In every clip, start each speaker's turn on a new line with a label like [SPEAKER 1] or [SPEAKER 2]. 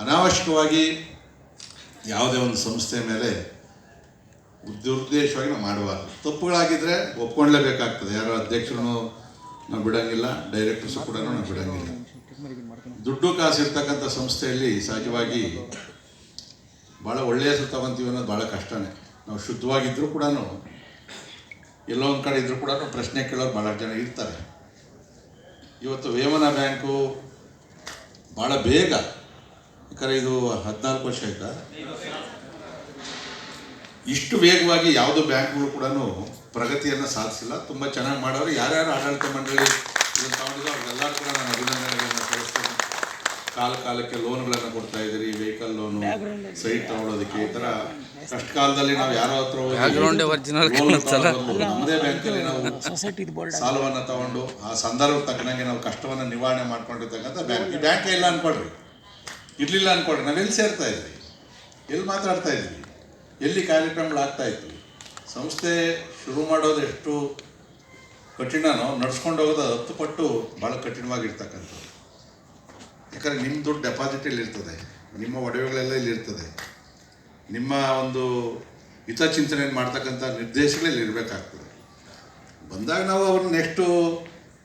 [SPEAKER 1] ಅನಾವಶ್ಯಕವಾಗಿ ಯಾವುದೇ ಒಂದು ಸಂಸ್ಥೆ ಮೇಲೆ ದುರುದ್ದೇಶವಾಗಿ ನಾವು ಮಾಡಬಾರ್ದು. ತಪ್ಪುಗಳಾಗಿದ್ದರೆ ಒಪ್ಕೊಳ್ಳೇಬೇಕಾಗ್ತದೆ ಯಾರೋ ಅಧ್ಯಕ್ಷರನ್ನು ನಾವು ಬಿಡೋಂಗಿಲ್ಲ, ಡೈರೆಕ್ಟರ್ಸು ಕೂಡ ನಾವು ಬಿಡೋಂಗಿಲ್ಲ. ದುಡ್ಡು ಕಾಸು ಇರ್ತಕ್ಕಂಥ ಸಂಸ್ಥೆಯಲ್ಲಿ ಸಹಜವಾಗಿ ಭಾಳ ಒಳ್ಳೆಯ ತಗೊಂತೀವಿ ಅನ್ನೋದು ಭಾಳ ಕಷ್ಟನೇ. ನಾವು ಶುದ್ಧವಾಗಿದ್ದರೂ ಕೂಡ ಎಲ್ಲೋ ಒಂದು ಕಡೆ ಇದ್ರೂ ಕೂಡ ಪ್ರಶ್ನೆ ಕೇಳೋರು ಭಾಳ ಜನ ಇರ್ತಾರೆ. ಇವತ್ತು ವೇಮನ ಬ್ಯಾಂಕು ಭಾಳ ಬೇಗ ಯಾಕಂದರೆ ಇದು ಹದಿನಾಲ್ಕು ವರ್ಷ ಆಯ್ತಾ? ಇಷ್ಟು ವೇಗವಾಗಿ ಯಾವುದೋ ಬ್ಯಾಂಕ್ಗಳು ಕೂಡ ಪ್ರಗತಿಯನ್ನು ಸಾಧಿಸಿಲ್ಲ. ತುಂಬ ಚೆನ್ನಾಗಿ ಮಾಡೋರು ಯಾರ್ಯಾರು ಆಡಳಿತ ಮಂಡಳಿ ಇದನ್ನು ತಗೊಂಡಿದ್ರು ಅವ್ರಿಗೆಲ್ಲರೂ ಕೂಡ ನಾನು ಅಭಿನಂದನೆಗಳನ್ನು ಸಲ್ಲಿಸ್ತೇನೆ. ಕಾಲ ಕಾಲಕ್ಕೆ ಲೋನ್ಗಳನ್ನು ಕೊಡ್ತಾ ಇದ್ದೀರಿ ವೆಹಿಕಲ್ ಲೋನು ಸೈಟ್ ತಗೊಳ್ಳೋದಕ್ಕೆ ಈ ಥರ ಕಷ್ಟ ಕಾಲದಲ್ಲಿ ನಾವು ಯಾರೋ ಹತ್ರ ನಮ್ಮದೇ ಬ್ಯಾಂಕಲ್ಲಿ ನಾವು ಸಾಲವನ್ನು ತಗೊಂಡು ಆ ಸಂದರ್ಭ ತಕ್ಕನಂಗೆ ನಾವು ಕಷ್ಟವನ್ನು ನಿವಾರಣೆ ಮಾಡ್ಕೊಂಡಿರ್ತಕ್ಕಂಥ ಬ್ಯಾಂಕ್. ಈ ಬ್ಯಾಂಕ್ ಇಲ್ಲ ಅನ್ಕೊಳ್ರಿ. ಇರಲಿಲ್ಲ ಅನ್ಕೊಳ್ರಿ ನಾವೆಲ್ಲಿ ಸೇರ್ತಾ ಇದ್ವಿ? ಎಲ್ಲಿ ಮಾತಾಡ್ತಾ ಇದ್ವಿ? ಎಲ್ಲಿ ಕಾರ್ಯಕ್ರಮಗಳಾಗ್ತಾ ಇದ್ವಿ? ಸಂಸ್ಥೆ ಶುರು ಮಾಡೋದು ಎಷ್ಟು ಕಠಿಣನೋ, ನಡ್ಸ್ಕೊಂಡು ಹೋಗೋದು ಹತ್ತು ಪಟ್ಟು ಭಾಳ ಕಠಿಣವಾಗಿರ್ತಕ್ಕಂಥದ್ದು. ಯಾಕಂದರೆ ನಿಮ್ಮ ದುಡ್ಡು ಡೆಪಾಸಿಟ್ ಇರ್ತದೆ. ನಿಮ್ಮ ಒಡವೆಗಳೆಲ್ಲ ಇಲ್ಲಿ ಇರ್ತದೆ. ನಿಮ್ಮ ಒಂದು ಹಿತಚಿಂತನೆಯನ್ನು ಮಾಡ್ತಕ್ಕಂಥ ನಿರ್ದೇಶಗಳಲ್ಲಿ ಇರಬೇಕಾಗ್ತದೆ. ಬಂದಾಗ ನಾವು ಅವ್ರನ್ನ ನೆಕ್ಸ್ಟು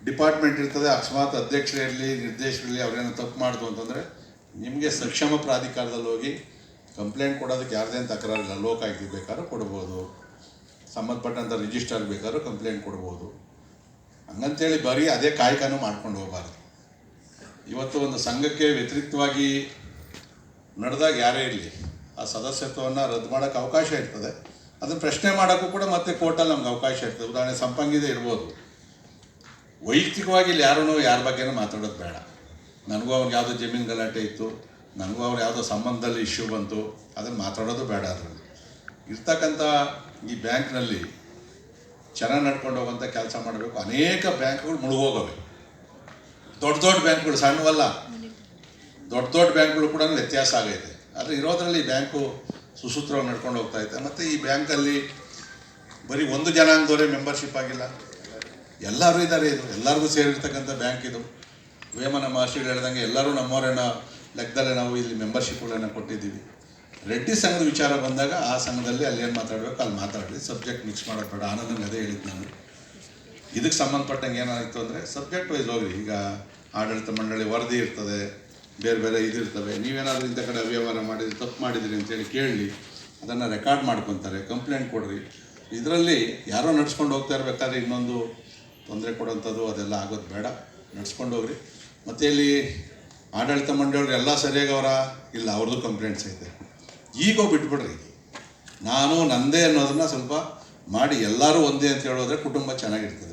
[SPEAKER 1] ಡಿಪಾರ್ಟ್ಮೆಂಟ್ ಇರ್ತದೆ. ಅಕಸ್ಮಾತ್ ಅಧ್ಯಕ್ಷರಲ್ಲಿ ನಿರ್ದೇಶರಲ್ಲಿ ಅವರೇನೋ ತಪ್ಪು ಮಾಡ್ತು ಅಂತಂದರೆ ನಿಮಗೆ ಸಕ್ಷಮ ಪ್ರಾಧಿಕಾರದಲ್ಲಿ ಹೋಗಿ ಕಂಪ್ಲೇಂಟ್ ಕೊಡೋದಕ್ಕೆ ಯಾರ್ದೇನು ತಕರಾರಿಲ್ಲ ಲೋಕಾಯುಕ್ತಿ ಬೇಕಾದ್ರೂ ಕೊಡ್ಬೋದು. ಸಂಬಂಧಪಟ್ಟಂಥ ರಿಜಿಸ್ಟರ್ ಬೇಕಾದ್ರೂ ಕಂಪ್ಲೇಂಟ್ ಕೊಡ್ಬೋದು. ಹಂಗಂತೇಳಿ ಬರೀ ಅದೇ ಕಾಯಕನೂ ಮಾಡ್ಕೊಂಡು ಹೋಗಬಾರ್ದು. ಇವತ್ತು ಒಂದು ಸಂಘಕ್ಕೆ ವ್ಯತಿರಿಕ್ತವಾಗಿ ನಡೆದಾಗ ಯಾರೇ ಇರಲಿ, ಆ ಸದಸ್ಯತ್ವವನ್ನು ರದ್ದು ಮಾಡೋಕ್ಕೆ ಅವಕಾಶ ಇರ್ತದೆ. ಅದನ್ನು ಪ್ರಶ್ನೆ ಮಾಡೋಕ್ಕೂ ಕೂಡ ಮತ್ತೆ ಕೋರ್ಟಲ್ಲಿ ನಮ್ಗೆ ಅವಕಾಶ ಇರ್ತದೆ. ಉದಾಹರಣೆ ಸಂಪಂಗಿದೆ ಇರ್ಬೋದು. ವೈಯಕ್ತಿಕವಾಗಿ ಇಲ್ಲಿ ಯಾರೂ ಯಾರ ಬಗ್ಗೆನೂ ಮಾತಾಡೋದು ಬೇಡ. ನನಗೂ ಅವ್ರಿಗೆ ಯಾವುದೋ ಜಮೀನು ಗಲಾಟೆ ಇತ್ತು, ನನಗೂ ಅವ್ರು ಯಾವುದೋ ಸಂಬಂಧದಲ್ಲಿ ಇಶ್ಯೂ ಬಂತು, ಅದನ್ನು ಮಾತಾಡೋದು ಬೇಡ ಅದರಲ್ಲಿ. ಇರ್ತಕ್ಕಂಥ ಈ ಬ್ಯಾಂಕ್ನಲ್ಲಿ ಚೆನ್ನಾಗಿ ನಡ್ಕೊಂಡು ಹೋಗುವಂಥ ಕೆಲಸ ಮಾಡಬೇಕು. ಅನೇಕ ಬ್ಯಾಂಕ್ಗಳು ಮುಳುಗೋಗವೆ. ದೊಡ್ಡ ದೊಡ್ಡ ಬ್ಯಾಂಕ್ಗಳು, ಸಣ್ಣವಲ್ಲ. ದೊಡ್ಡ ದೊಡ್ಡ ಬ್ಯಾಂಕ್ಗಳು ಕೂಡ ವ್ಯತ್ಯಾಸ ಆಗೈತೆ. ಆದರೆ ಇರೋದ್ರಲ್ಲಿ ಬ್ಯಾಂಕು ಸುಸೂತ್ರವಾಗಿ ನಡ್ಕೊಂಡು ಹೋಗ್ತಾ ಇದೆ ಮತ್ತು ಈ ಬ್ಯಾಂಕಲ್ಲಿ ಬರೀ ಒಂದು ಜನಾಂಗದವರೇ ಮೆಂಬರ್ಶಿಪ್ ಆಗಿಲ್ಲ. ಎಲ್ಲರೂ ಇದ್ದಾರೆ ಇದು. ಎಲ್ಲರಿಗೂ ಸೇರಿರ್ತಕ್ಕಂಥ ಬ್ಯಾಂಕ್ ಇದು. ವೇಮನ ಮಹರ್ಷಿಗಳು ಹೇಳ್ದಂಗೆ ಎಲ್ಲರೂ ನಮ್ಮವರೇನ ಲೆಕ್ಕದಲ್ಲೇ ನಾವು ಇಲ್ಲಿ ಮೆಂಬರ್ಶಿಪ್ಗಳನ್ನು ಕೊಟ್ಟಿದ್ದೀವಿ. ರೆಡ್ಡಿ ಸಂಘದ ವಿಚಾರ ಬಂದಾಗ ಆ ಸಂಘದಲ್ಲಿ ಅಲ್ಲಿ ಏನು ಮಾತಾಡಬೇಕು, ಅಲ್ಲಿ ಮಾತಾಡಲಿ. ಸಬ್ಜೆಕ್ಟ್ ಮಿಕ್ಸ್ ಮಾಡೋದು ಬೇಡ. ಆನಂದಂಗೆ ಅದೇ ಹೇಳಿದ್ದು ನಾನು. ಇದಕ್ಕೆ ಸಂಬಂಧಪಟ್ಟಂಗೆ ಏನಾಯಿತು ಅಂದರೆ ಸಬ್ಜೆಕ್ಟ್ ವೈಸ್ ಹೋಗ್ರಿ ಈಗ ಆಡಳಿತ ಮಂಡಳಿ ವರದಿ ಇರ್ತದೆ, ಬೇರೆ ಬೇರೆ ಇದಿರ್ತವೆ ನೀವೇನಾದರೂ ಇಂಥ ಕಡೆ ಅವ್ಯವಹಾರ ಮಾಡಿದ್ರಿ, ತಪ್ಪು ಮಾಡಿದಿರಿ ಅಂತೇಳಿ ಕೇಳಿ, ಅದನ್ನು ರೆಕಾರ್ಡ್ ಮಾಡ್ಕೊತಾರೆ ಕಂಪ್ಲೇಂಟ್ ಕೊಡ್ರಿ. ಇದರಲ್ಲಿ ಯಾರೋ ನಡ್ಸ್ಕೊಂಡು ಹೋಗ್ತಾ ಇರಬೇಕಾದ್ರೆ ಇನ್ನೊಂದು ತೊಂದರೆ ಕೊಡೋಂಥದ್ದು ಅದೆಲ್ಲ ಆಗೋದು ಬೇಡ. ನಡ್ಸ್ಕೊಂಡು ಹೋಗ್ರಿ. ಮತ್ತು ಇಲ್ಲಿ ಆಡಳಿತ ಮಂಡಳಿಯವ್ರು ಎಲ್ಲ ಸರಿಯಾಗವರ ಇಲ್ಲ, ಅವ್ರದ್ದು ಕಂಪ್ಲೇಂಟ್ಸ್ ಐತೆ. ಈಗೋ ಬಿಟ್ಬಿಡ್ರಿ. ನಾನು ನಂದೇ ಅನ್ನೋದನ್ನ ಸ್ವಲ್ಪ ಮಾಡಿ, ಎಲ್ಲರೂ ಒಂದೇ ಅಂತ ಹೇಳೋದ್ರೆ ಕುಟುಂಬ ಚೆನ್ನಾಗಿರ್ತದೆ.